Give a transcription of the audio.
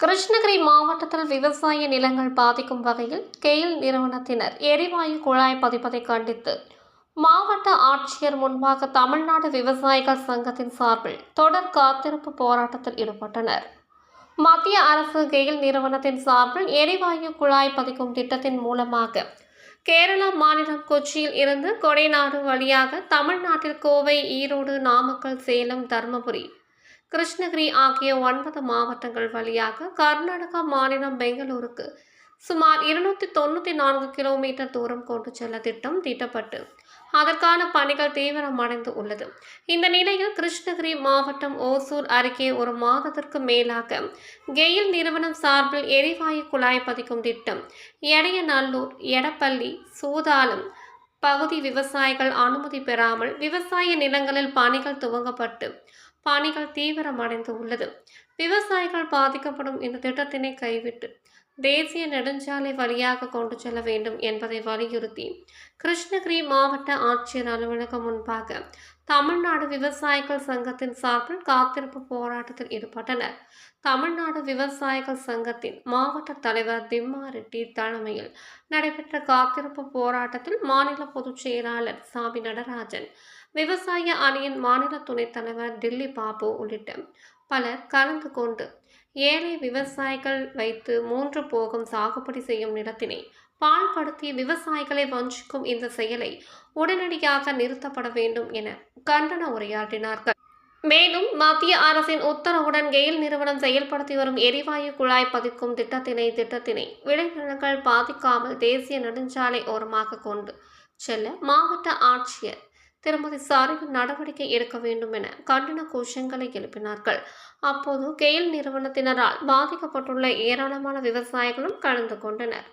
கிருஷ்ணகிரி மாவட்டத்தில் விவசாய நிலங்கள் பாதிக்கும் வகையில் கெயில் நிறுவனத்தினர் எரிவாயு குழாய் பதிப்பதை கண்டித்து மாவட்ட ஆட்சியர் முன்பாக தமிழ்நாடு விவசாயிகள் சங்கத்தின் சார்பில் தொடர் காத்திருப்பு போராட்டத்தில் ஈடுபட்டனர். மத்திய அரசு கெயில் நிறுவனத்தின் சார்பில் எரிவாயு குழாய் பதிக்கும் திட்டத்தின் மூலமாக கேரளா மாநிலம் கொச்சியில் இருந்து கொடைநாடு வழியாக தமிழ்நாட்டில் கோவை ஈரோடு நாமக்கல் சேலம் தருமபுரி கிருஷ்ணகிரி ஆகிய ஒன்பது மாவட்டங்கள் வழியாக கர்நாடகா மாநிலம் பெங்களூருக்கு சுமார் இருநூத்தி தொண்ணூற்றி நான்கு கிலோமீட்டர் தூரம் கொண்டு செல்ல திட்டம் தீட்டப்பட்டு அதற்கான பணிகள் தீவிரமடைந்து உள்ளது. இந்த நிலையில் கிருஷ்ணகிரி மாவட்டம் ஓசூர் அருகே ஒரு மாதத்திற்கு மேலாக கெயில் நிறுவனம் சார்பில் எரிவாயு குழாய் பதிக்கும் திட்டம் எடையநல்லூர் எடப்பள்ளி சூதாலம் பகுதி விவசாயிகள் அனுமதி பெறாமல் விவசாய நிலங்களில் பணிகள் துவங்கப்பட்டு பணிகள் தீவிரமடைந்து உள்ளது. விவசாயிகள் பாதிக்கப்படும் இந்த திட்டத்தினை கைவிட்டு தேசிய நெடுஞ்சாலை வழியாக கொண்டு செல்ல வேண்டும் என்பதை வலியுறுத்தி கிருஷ்ணகிரி மாவட்ட ஆட்சியர் அலுவலகம் முன்பாக தமிழ்நாடு விவசாயிகள் சங்கத்தின் சார்பில் காத்திருப்பு போராட்டத்தில் ஈடுபட்டனர். தமிழ்நாடு விவசாயிகள் சங்கத்தின் மாவட்ட தலைவர் திம்மா ரெட்டி தலைமையில் நடைபெற்ற காத்திருப்பு போராட்டத்தில் மாநில பொதுச் செயலாளர் சாமி நடராஜன் விவசாய அணியின் மாநில துணைத் தலைவர் டில்லி பாபு உள்ளிட்ட பலர் கலந்து கொண்டு ஏழை விவசாயிகள் வைத்து மூன்று போகம் சாகுபடி செய்யும் நிலத்தினை பாழ்படுத்தி விவசாயிகளை வஞ்சிக்கும் இந்த செயலை உடனடியாக நிறுத்தப்பட வேண்டும் என கண்டன உரையாற்றினார்கள். மேலும் மத்திய அரசின் உத்தரவுடன் கெயில் நிறுவனம் செயல்படுத்தி வரும் எரிவாயு குழாய் பதிக்கும் திட்டத்தினை திட்டத்தினை விளைநிலங்கள் பாதிக்காமல் தேசிய நெடுஞ்சாலை ஓரமாக கொண்டு செல்ல மாவட்ட ஆட்சியர் திருமதி சாரியின் நடவடிக்கை எடுக்க வேண்டும் என கண்டன கோஷங்களை எழுப்பினார்கள். அப்போது கெயில் நிறுவனத்தினரால் பாதிக்கப்பட்டுள்ள ஏராளமான விவசாயிகளும் கலந்து கொண்டனர்.